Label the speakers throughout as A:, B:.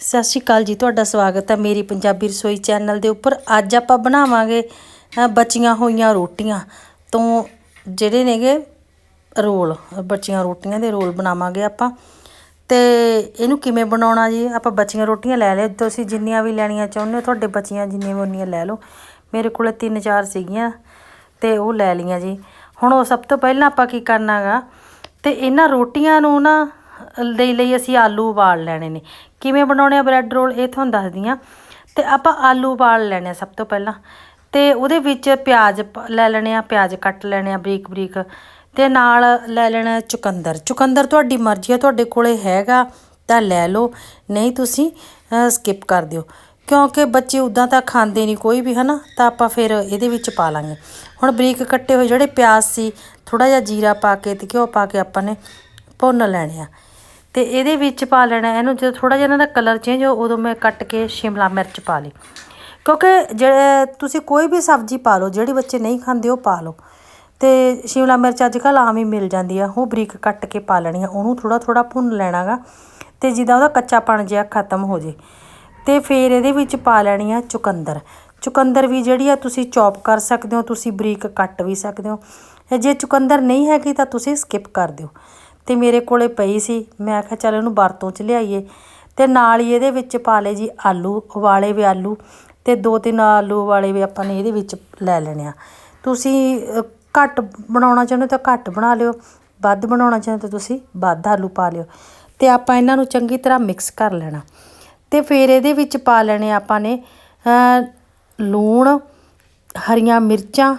A: ਸਤਿ ਸ਼੍ਰੀ ਅਕਾਲ ਜੀ ਤੁਹਾਡਾ ਸਵਾਗਤ ਹੈ ਮੇਰੀ ਪੰਜਾਬੀ ਰਸੋਈ ਚੈਨਲ ਦੇ ਉੱਪਰ। ਅੱਜ ਆਪਾਂ ਬਣਾਵਾਂਗੇ ਅ, ਬਚੀਆਂ ਹੋਈਆਂ ਰੋਟੀਆਂ ਤੋਂ ਜਿਹੜੇ ਨੇਗੇ ਰੋਲ ਬਚੀਆਂ ਰੋਟੀਆਂ ਦੇ ਰੋਲ ਬਣਾਵਾਂਗੇ ਆਪਾਂ। ਤੇ ਇਹਨੂੰ ਕਿਵੇਂ ਬਣਾਉਣਾ ਜੀ? ਆਪਾਂ ਬਚੀਆਂ ਰੋਟੀਆਂ ਲੈ ਲਿਆ ਤੁਸੀਂ ਜਿੰਨੀਆਂ ਵੀ ਲੈਣੀਆਂ ਚਾਹੁੰਦੇ ਹੋ ਤੁਹਾਡੇ ਬਚੀਆਂ ਜਿੰਨੀਆਂ ਵੀ ਉਨੀਆਂ ਲੈ ਲਓ। ਮੇਰੇ ਕੋਲ ਤਿੰਨ ਚਾਰ ਸੀਗੀਆਂ ਤੇ ਉਹ ਲੈ ਲਈਆਂ ਜੀ। ਹੁਣ ਉਹ ਸਭ ਤੋਂ ਪਹਿਲਾਂ ਆਪਾਂ ਕੀ ਕਰਨਾਗਾ ਤੇ ਇਹਨਾਂ ਰੋਟੀਆਂ ਨੂੰ ਨਾ ਲਈ ਲਈ ਅਸੀਂ ਆਲੂ ਉਬਾਲ ਲੈਣੇ ਨੇ। ਕਿਵੇਂ ਬਣਾਉਣੇ ਆ ਬ੍ਰੈਡ ਰੋਲ? ਇਹ ਤੁਹਾਨੂੰ ਦੱਸਦੀ ਹਾਂ। ਤੇ ਆਪਾਂ ਆਲੂ ਉਬਾਲ ਲੈਣੇ ਆ ਸਭ ਤੋਂ ਪਹਿਲਾਂ। ਤੇ ਉਹਦੇ ਵਿੱਚ ਪਿਆਜ਼ ਪ- ਲੈ ਲੈਣੇ ਆ, ਪਿਆਜ਼ ਕੱਟ ਲੈਣੇ ਆ ਬਰੀਕ ਬਰੀਕ। ਤੇ ਨਾਲ ਲੈ ਲੈਣਾ ਚੁਕੰਦਰ। ਚੁਕੰਦਰ ਤੁਹਾਡੀ ਮਰਜ਼ੀ ਆ, ਤੁਹਾਡੇ ਕੋਲੇ ਹੈਗਾ ਤਾਂ ਲੈ ਲਓ। ਨਹੀਂ ਤੁਸੀਂ ਸਕਿਪ ਕਰ ਦਿਓ। ਕਿਉਂਕਿ ਬੱਚੇ ਉਦਾਂ ਤਾਂ ਖਾਂਦੇ ਨਹੀਂ ਕੋਈ ਵੀ, ਹਨਾ? ਤਾਂ ਆਪਾਂ ਫਿਰ ਇਹਦੇ ਵਿੱਚ ਪਾ ਲਾਂਗੇ। ਹੁਣ ਬਰੀਕ ਕੱਟੇ ਹੋਏ ਜਿਹੜੇ ਪਿਆਜ਼ ਸੀ ਥੋੜਾ ਜਿਹਾ ਜੀਰਾ ਪਾ ਕੇ ਤੇ ਘਿਓ ਪਾ ਕੇ ਆਪਾਂ ਨੇ ਭੁੰਨ ਲੈਣੇ ਆ। ਤੇ ਇਹਦੇ ਵਿੱਚ ਪਾ ਲੈਣਾ ਇਹਨੂੰ, ਜਦੋਂ ਥੋੜਾ ਜਿਹਾ ਇਹਨਾਂ ਦਾ ਕਲਰ ਚੇਂਜ ਹੋ ਉਦੋਂ ਮੈਂ ਕੱਟ ਕੇ ਸ਼ਿਮਲਾ ਮਿਰਚ ਪਾ ਲਈ। ਕਿਉਂਕਿ ਜਿਹੜੇ, ਤੁਸੀਂ ਕੋਈ ਵੀ ਸਬਜ਼ੀ ਪਾ ਲਓ, ਜਿਹੜੀ ਬੱਚੇ ਨਹੀਂ ਖਾਂਦੇ ਉਹ ਪਾ ਲਓ। ਤੇ ਸ਼ਿਮਲਾ ਮਿਰਚ ਅੱਜ ਕੱਲ੍ਹ ਆਮ ਹੀ ਮਿਲ ਜਾਂਦੀ ਆ। ਉਹ ਬਰੀਕ ਕੱਟ ਕੇ ਪਾ ਲੈਣੀ ਆ, ਉਹਨੂੰ ਥੋੜਾ ਥੋੜਾ ਭੁੰਨ ਲੈਣਾਗਾ ਤੇ ਜਿੱਦਾਂ ਉਹਦਾ ਕੱਚਾਪਣ ਜਿਹਾ ਖਤਮ ਹੋ ਜੇ। ਤੇ ਫਿਰ ਇਹਦੇ ਵਿੱਚ ਪਾ ਲੈਣੀ ਆ ਚੁਕੰਦਰ। ਚੁਕੰਦਰ ਵੀ ਜਿਹੜੀ ਆ ਤੁਸੀਂ ਚੌਪ ਕਰ ਸਕਦੇ ਹੋ, ਤੁਸੀਂ ਬਰੀਕ ਕੱਟ ਵੀ ਸਕਦੇ ਹੋ। ਜੇ ਚੁਕੰਦਰ ਨਹੀਂ ਹੈਗੀ ਤਾਂ ਤੁਸੀਂ ਸਕਿਪ ਕਰ ਦਿਓ। ਤੇ ਮੇਰੇ ਕੋਲੇ ਪਈ ਸੀ। ਮੈਂ ਕਿਹਾ, ਚੱਲ ਇਹਨੂੰ ਵਰਤੋਂ 'ਚ ਲਿਆਈਏ। ਤੇ ਨਾਲ ਹੀ ਇਹਦੇ ਵਿੱਚ ਪਾ ਲਏ ਜੀ ਆਲੂ, ਉਬਾਲੇ ਵੇ ਆਲੂ। ਤੇ ਦੋ ਤਿੰਨ ਆਲੂ ਉਬਾਲੇ ਵੇ ਆਪਾਂ ਨੇ ਇਹਦੇ ਵਿੱਚ ਲੈ ਲੈਣੇ ਆ। ਤੁਸੀਂ ਘੱਟ ਬਣਾਉਣਾ ਚਾਹੁੰਦੇ ਹੋ ਤਾਂ ਘੱਟ ਬਣਾ ਲਿਓ। ਵੱਧ ਬਣਾਉਣਾ ਚਾਹੁੰਦੇ ਤਾਂ ਤੁਸੀਂ ਵੱਧ ਆਲੂ ਪਾ ਲਿਓ। ਤੇ ਆਪਾਂ ਇਹਨਾਂ ਨੂੰ ਚੰਗੀ ਤਰ੍ਹਾਂ ਮਿਕਸ ਕਰ ਲੈਣਾ। ਤੇ ਫਿਰ ਇਹਦੇ ਵਿੱਚ ਪਾ ਲੈਣੇ ਆਪਾਂ ਨੇ ਲੂਣ, ਹਰੀਆਂ ਮਿਰਚਾਂ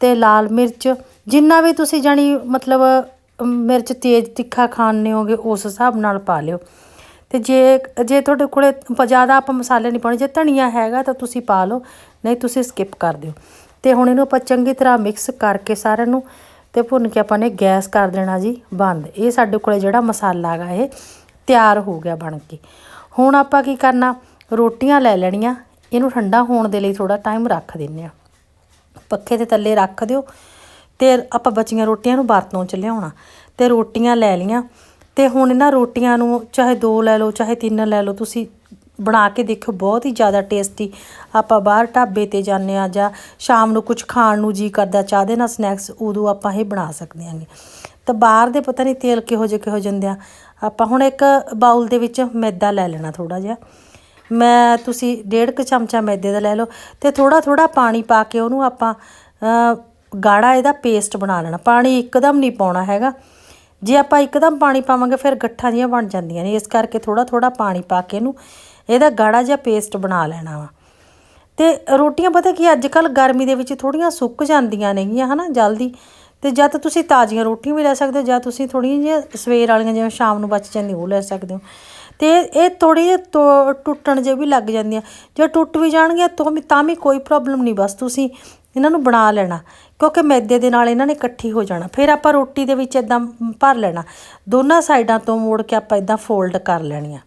A: ਤੇ ਲਾਲ ਮਿਰਚ। ਜਿੰਨਾ ਵੀ ਤੁਸੀਂ ਜਾਣੀ ਮਤਲਬ ਮਿਰਚ ਤੇਜ਼ ਤਿੱਖਾ ਖਾਣੇ ਹੋਗੇ, ਉਸ ਹਿਸਾਬ ਨਾਲ ਪਾ ਲਿਓ। ਤੇ ਜੇ ਜੇ ਤੁਹਾਡੇ ਕੋਲੇ ਜ਼ਿਆਦਾ ਆਪਾਂ ਮਸਾਲੇ ਨਹੀਂ ਪਾਉਣੇ, ਜੇ ਧਨੀਆ ਹੈਗਾ ਤਾਂ ਤੁਸੀਂ ਪਾ ਲਓ, ਨਹੀਂ ਤੁਸੀਂ ਸਕਿਪ ਕਰ ਦਿਓ। ਤੇ ਹੁਣ ਇਹਨੂੰ ਆਪਾਂ ਚੰਗੀ ਤਰ੍ਹਾਂ ਮਿਕਸ ਕਰਕੇ ਸਾਰਿਆਂ ਨੂੰ, ਤੇ ਭੁੰਨ ਕੇ ਆਪਾਂ ਨੇ ਗੈਸ ਕਰ ਦੇਣਾ ਜੀ, ਬੰਦ। ਇਹ ਸਾਡੇ ਕੋਲੇ ਜਿਹੜਾ ਮਸਾਲਾ ਹੈਗਾ, ਇਹ ਤਿਆਰ ਹੋ ਗਿਆ ਬਣ ਕੇ। ਹੁਣ ਆਪਾਂ ਕੀ ਕਰਨਾ, ਰੋਟੀਆਂ ਲੈ ਲੈਣੀਆਂ, ਇਹਨੂੰ ਠੰਡਾ ਹੋਣ ਦੇ ਲਈ ਥੋੜਾ ਟਾਈਮ ਰੱਖ ਦਿੰਨੇ ਆ ਪੱਖੇ ਦੇ ਥੱਲੇ ਰੱਖ ਦਿਓ, ਤੇ ਆਪਾਂ ਬਚੀਆਂ ਰੋਟੀਆਂ ਨੂੰ ਬਰਤਨੋਂ ਚ ਲਿਆਉਣਾ। ਤੇ ਰੋਟੀਆਂ ਲੈ ਲੀਆਂ ਤੇ ਹੁਣ ਇਹਨਾਂ ਰੋਟੀਆਂ ਨੂੰ ਚਾਹੇ ਦੋ ਲੈ ਲਓ, ਚਾਹੇ ਤਿੰਨ ਲੈ ਲਓ, ਤੁਸੀਂ ਬਣਾ ਕੇ ਦੇਖੋ ਬਹੁਤ ਹੀ ਜ਼ਿਆਦਾ ਟੇਸਟੀ ਆਪਾਂ ਬਾਹਰ ਢਾਬੇ ਤੇ ਜਾਂਦੇ ਆ ਜਾਂ ਸ਼ਾਮ ਨੂੰ ਕੁਝ ਖਾਣ ਨੂੰ ਜੀ ਕਰਦਾ, ਚਾਹ ਦੇ ਨਾਲ ਸਨੈਕਸ ਉਦੋਂ ਆਪਾਂ ਇਹ ਬਣਾ ਸਕਦੇ ਆਂਗੇ ਤਾਂ ਬਾਹਰ ਦੇ ਪਤਾ ਨਹੀਂ ਤੇਲ ਕਿਹੋ ਜਿਹੇ ਕਿਹੋ ਜਾਂਦੇ ਆ। ਆਪਾਂ ਹੁਣ ਇੱਕ ਬਾਉਲ ਦੇ ਵਿੱਚ ਮੈਦਾ ਲੈ ਲੈਣਾ ਥੋੜਾ ਜਿਹਾ। ਮੈਂ, ਤੁਸੀਂ ਡੇਢ ਕੁ ਚਮਚਾ ਮੈਦੇ ਦਾ ਲੈ ਲਓ ਤੇ ਥੋੜਾ ਥੋੜਾ ਪਾਣੀ ਪਾ ਕੇ ਉਹਨੂੰ ਆਪਾਂ ਗਾੜਾ ਇਹਦਾ ਪੇਸਟ ਬਣਾ ਲੈਣਾ। ਪਾਣੀ ਇੱਕਦਮ ਨਹੀਂ ਪਾਉਣਾ ਹੈਗਾ। ਜੇ ਆਪਾਂ ਇੱਕਦਮ ਪਾਣੀ ਪਾਵਾਂਗੇ, ਫਿਰ ਗੱਠਾਂ ਜਿਹੀਆਂ ਬਣ ਜਾਂਦੀਆਂ ਨੇ। ਇਸ ਕਰਕੇ ਥੋੜਾ ਥੋੜਾ ਪਾਣੀ ਪਾ ਕੇ ਇਹਨੂੰ, ਇਹਦਾ ਗਾੜਾ ਜਿਹਾ ਪੇਸਟ ਬਣਾ ਲੈਣਾ ਵਾ। ਤੇ ਰੋਟੀਆਂ ਪਤਾ ਕੀ ਅੱਜ ਕੱਲ ਗਰਮੀ ਦੇ ਵਿੱਚ ਥੋੜੀਆਂ ਸੁੱਕ ਜਾਂਦੀਆਂ ਨੇਗੀਆਂ, ਹਨਾ, ਜਲਦੀ। ਤੇ ਜਾਂ ਤਾਂ ਤੁਸੀਂ ਤਾਜ਼ੀਆਂ ਰੋਟੀਆਂ ਵੀ ਲੈ ਸਕਦੇ ਹੋ, ਜਾਂ ਤੁਸੀਂ ਥੋੜੀਆਂ ਜਿਹੀਆਂ ਸਵੇਰ ਵਾਲੀਆਂ, ਜਿਵੇਂ ਸ਼ਾਮ ਨੂੰ ਬਚ ਜਾਂਦੀ ਉਹ ਲੈ ਸਕਦੇ ਹੋ। ਤੇ ਇਹ ਥੋੜੀ ਜਿਹੀ ਟੁ- ਟੁੱਟਣ ਜੇ ਵੀ ਲੱਗ ਜਾਂਦੀਆਂ। ਜੇ ਟੁੱਟ ਵੀ ਜਾਣਗੀਆਂ, ਤਾਂ ਵੀ ਤਾਂ ਵੀ ਕੋਈ ਪ੍ਰੋਬਲਮ ਨਹੀਂ। ਬਸ ਤੁਸੀਂ ਇਹਨਾਂ ਨੂੰ ਬਣਾ ਲੈਣਾ, ਕਿਉਂਕਿ ਮੈਦੇ ਦੇ ਨਾਲ ਇਹਨਾਂ ਨੇ ਇਕੱਠੀ ਹੋ ਜਾਣਾ। ਫਿਰ ਆਪਾਂ ਰੋਟੀ ਦੇ ਵਿੱਚ ਇਦਾਂ ਭਰ ਲੈਣਾ। ਦੋਨਾਂ ਸਾਈਡਾਂ ਤੋਂ ਮੋੜ ਕੇ ਆਪਾਂ ਇਦਾਂ ਫੋਲਡ ਕਰ ਲੈਣੀਆਂ।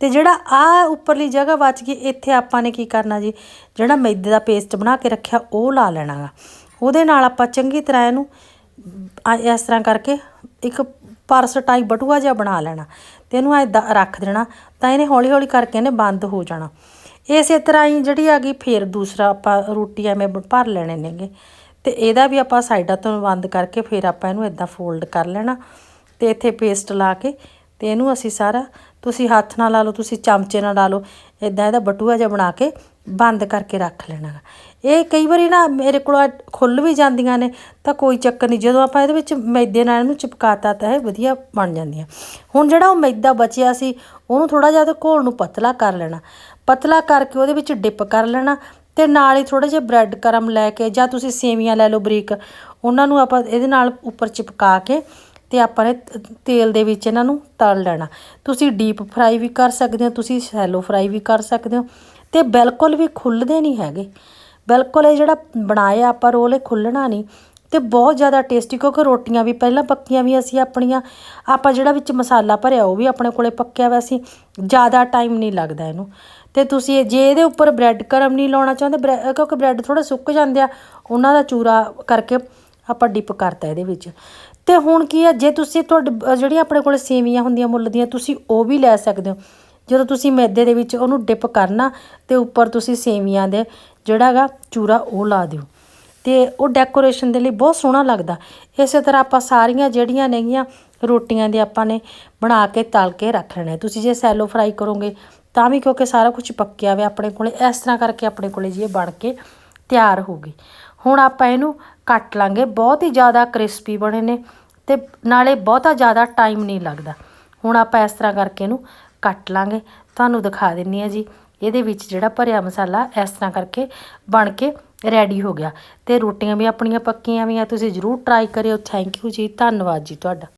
A: ਤੇ ਜਿਹੜਾ ਆ ਉੱਪਰਲੀ ਜਗ੍ਹਾ ਬਚ ਗਈ, ਇੱਥੇ ਆਪਾਂ ਨੇ ਕੀ ਕਰਨਾ ਜੀ? ਜਿਹੜਾ ਮੈਦੇ ਦਾ ਪੇਸਟ ਬਣਾ ਕੇ ਰੱਖਿਆ, ਉਹ ਲਾ ਲੈਣਾ ਗਾ ਉਹਦੇ ਨਾਲ ਆਪਾਂ ਚੰਗੀ ਤਰ੍ਹਾਂ ਇਹਨੂੰ ਇਸ ਤਰ੍ਹਾਂ ਕਰਕੇ ਇੱਕ ਪਰਸ ਟਾਈਪ ਬਟੂਆ ਜਿਹਾ ਬਣਾ ਲੈਣਾ। ਤੇ ਇਹਨੂੰ ਐਦਾਂ ਰੱਖ ਦੇਣਾ। ਤਾਂ ਇਹਨੇ ਹੌਲੀ ਹੌਲੀ ਕਰਕੇ ਇਹਨੇ ਬੰਦ ਹੋ ਜਾਣਾ। ਇਸੇ ਤਰ੍ਹਾਂ ਹੀ ਜਿਹੜੀ ਆ ਗਈ ਫੇਰ ਦੂਸਰਾ ਆਪਾਂ ਰੋਟੀ ਐਵੇਂ ਭਰ ਲੈਣੇ ਨੇਗੇ। ਤੇ ਇਹਦਾ ਵੀ ਆਪਾਂ ਸਾਈਡਾਂ ਤੋਂ ਬੰਦ ਕਰਕੇ ਫਿਰ ਆਪਾਂ ਇਹਨੂੰ ਇਦਾਂ ਫੋਲਡ ਕਰ ਲੈਣਾ। ਤੇ ਇੱਥੇ ਪੇਸਟ ਲਾ ਕੇ ਤੇ ਇਹਨੂੰ ਅਸੀਂ ਸਾਰਾ ਤੁਸੀਂ ਹੱਥ ਨਾਲ ਲਾ ਲਓ, ਤੁਸੀਂ ਚਮਚੇ ਨਾਲ ਲਾ ਲਓ ਇਦਾਂ ਇਹਦਾ ਬਟੂਆ ਜਿਹਾ ਬਣਾ ਕੇ ਬੰਦ ਕਰਕੇ ਰੱਖ ਲੈਣਾ ਗਾ। ਇਹ ਕਈ ਵਾਰੀ ਨਾ ਮੇਰੇ ਕੋਲ ਖੁੱਲ ਵੀ ਜਾਂਦੀਆਂ ਨੇ, ਤਾਂ ਕੋਈ ਚੱਕਰ ਨਹੀਂ, ਜਦੋਂ ਆਪਾਂ ਇਹਦੇ ਵਿੱਚ ਮੈਦੇ ਨਾਲ ਇਹਨੂੰ ਚਿਪਕਾਤਾ ਤਾਂ ਇਹ ਵਧੀਆ ਬਣ ਜਾਂਦੀਆਂ ਹੁਣ ਜਿਹੜਾ ਉਹ ਮੈਦਾ ਬਚਿਆ ਸੀ, ਉਹਨੂੰ ਥੋੜਾ ਜਿਹਾ ਤਾਂ ਘੋਲ ਨੂੰ ਪਤਲਾ ਕਰ ਲੈਣਾ ਪਤਲਾ ਕਰਕੇ ਉਹਦੇ ਵਿੱਚ ਡਿਪ ਕਰ ਲੈਣਾ ਤੇ ਨਾਲ ਹੀ ਥੋੜੇ ਜਿਹਾ ਬ੍ਰੈਡ ਕਰਮ ਲੈ ਕੇ ਜਾਂ ਤੁਸੀਂ ਸੇਵੀਆਂ ਲੈ ਲਓ ਬਰੀਕ, ਉਹਨਾਂ ਨੂੰ ਆਪਾਂ ਇਹਦੇ ਨਾਲ ਉੱਪਰ ਚਿਪਕਾ ਕੇ ਤੇ ਆਪਾਂ ਨੇ ਤੇਲ ਦੇ ਵਿੱਚ ਇਹਨਾਂ ਨੂੰ ਤਲ ਲੈਣਾ। ਤੁਸੀਂ ਡੀਪ ਫਰਾਈ ਵੀ ਕਰ ਸਕਦੇ ਹੋ, ਤੁਸੀਂ ਸ਼ੈਲੋ ਫਰਾਈ ਵੀ ਕਰ ਸਕਦੇ ਹੋ ਤੇ ਬਿਲਕੁਲ ਵੀ ਖੁੱਲਦੇ ਨਹੀਂ ਹੈਗੇ। ਬਿਲਕੁਲ ਇਹ ਜਿਹੜਾ ਬਣਾਇਆ ਆਪਾਂ ਰੋਲ ਇਹ ਖੁੱਲਣਾ ਨਹੀਂ ਤੇ ਬਹੁਤ ਜ਼ਿਆਦਾ ਟੇਸਟੀ ਕਿਉਂਕਿ ਰੋਟੀਆਂ ਵੀ ਪਹਿਲਾਂ ਪੱਕੀਆਂ ਵੀ ਅਸੀਂ ਆਪਣੀਆਂ, ਆਪਾਂ ਜਿਹੜਾ ਵਿੱਚ ਮਸਾਲਾ ਭਰਿਆ ਉਹ ਵੀ ਆਪਣੇ ਕੋਲੇ ਪੱਕਿਆ ਹੋਇਆ ਸੀ, ਜ਼ਿਆਦਾ ਟਾਈਮ ਨਹੀਂ ਲੱਗਦਾ ਇਹਨੂੰ। ਤੇ ਤੁਸੀਂ ਜੇ ਇਹਦੇ ਉੱਪਰ ਬ੍ਰੈਡ ਕਰਮ ਨਹੀਂ ਲਾਉਣਾ ਚਾਹੁੰਦੇ ਬ੍ਰੈ- ਕਿਉਂਕਿ ਬ੍ਰੈਡ ਥੋੜਾ ਸੁੱਕ ਜਾਂਦੇ ਆ, ਉਹਨਾਂ ਦਾ ਚੂਰਾ ਕਰਕੇ ਆਪਾਂ ਡਿਪ ਕਰਤਾ ਇਹਦੇ ਵਿੱਚ। ਤੇ ਹੁਣ ਕੀ ਹੈ ਜੇ ਤੁਸੀਂ ਤੁਹਾਡੇ ਜਿਹੜੀਆਂ ਆਪਣੇ ਕੋਲ ਸੇਵੀਆਂ ਹੁੰਦੀਆਂ ਮੁੱਲ ਦੀਆਂ, ਤੁਸੀਂ ਉਹ ਵੀ ਲੈ ਸਕਦੇ ਹੋ। ਜਦੋਂ ਤੁਸੀਂ ਮੈਦੇ ਦੇ ਵਿੱਚ ਉਹਨੂੰ ਡਿਪ ਕਰਨਾ, ਤੇ ਉੱਪਰ ਤੁਸੀਂ ਸੇਵੀਆਂ ਦੇ ਜਿਹੜਾ ਗਾ ਚੂਰਾ ਉਹ ਲਾ ਦਿਓ। ਤੇ ਉਹ ਡੈਕੋਰੇਸ਼ਨ ਦੇ ਲਈ ਬਹੁਤ ਸੋਹਣਾ ਲੱਗਦਾ। ਇਸੇ ਤਰ੍ਹਾਂ ਆਪਾਂ ਸਾਰੀਆਂ ਜਿਹੜੀਆਂ ਨੇਗੀਆਂ, ਰੋਟੀਆਂ ਦੇ ਆਪਾਂ ਨੇ ਬਣਾ ਕੇ, ਤਲ ਕੇ ਰੱਖ ਲੈਣੇ ਤੁਸੀਂ ਜੇ ਸੈਲੋ ਫਰਾਈ ਕਰੋਗੇ, ਤਾਂ ਵੀ ਕਿਉਂਕਿ ਸਾਰਾ ਕੁਝ ਪੱਕਿਆ ਹੋਇਆ ਆਪਣੇ ਕੋਲੇ, ਇਸ ਤਰ੍ਹਾਂ ਕਰਕੇ ਆਪਣੇ ਕੋਲੇ ਜੀ ਇਹ ਬਣ ਕੇ ਤਿਆਰ ਹੋ ਗਈ। ਹੁਣ ਆਪਾਂ ਇਹਨੂੰ ਕੱਟ ਲਾਂਗੇ। ਬਹੁਤ ਹੀ ਜ਼ਿਆਦਾ ਕ੍ਰਿਸਪੀ ਬਣੇ ਨੇ ਤੇ ਨਾਲੇ ਬਹੁਤਾ ਜ਼ਿਆਦਾ ਟਾਈਮ ਨਹੀਂ ਲੱਗਦਾ। ਹੁਣ ਆਪਾਂ ਇਸ ਤਰ੍ਹਾਂ ਕਰਕੇ ਇਹਨੂੰ ਕੱਟ ਲਾਂਗੇ। ਤੁਹਾਨੂੰ ਦਿਖਾ ਦਿੰਨੀ ਆ ਜੀ। ਇਹਦੇ ਵਿੱਚ ਜਿਹੜਾ ਭਰਿਆ ਮਸਾਲਾ ਇਸ ਤਰ੍ਹਾਂ ਕਰਕੇ ਬਣ ਕੇ ਰੈਡੀ ਹੋ ਗਿਆ। ਤੇ ਰੋਟੀਆਂ ਵੀ ਆਪਣੀਆਂ ਪੱਕੀਆਂ ਵੀ ਆ। ਤੁਸੀਂ ਜ਼ਰੂਰ ਟਰਾਈ ਕਰਿਓ। ਥੈਂਕ ਯੂ ਜੀ। ਧੰਨਵਾਦ ਜੀ ਤੁਹਾਡਾ।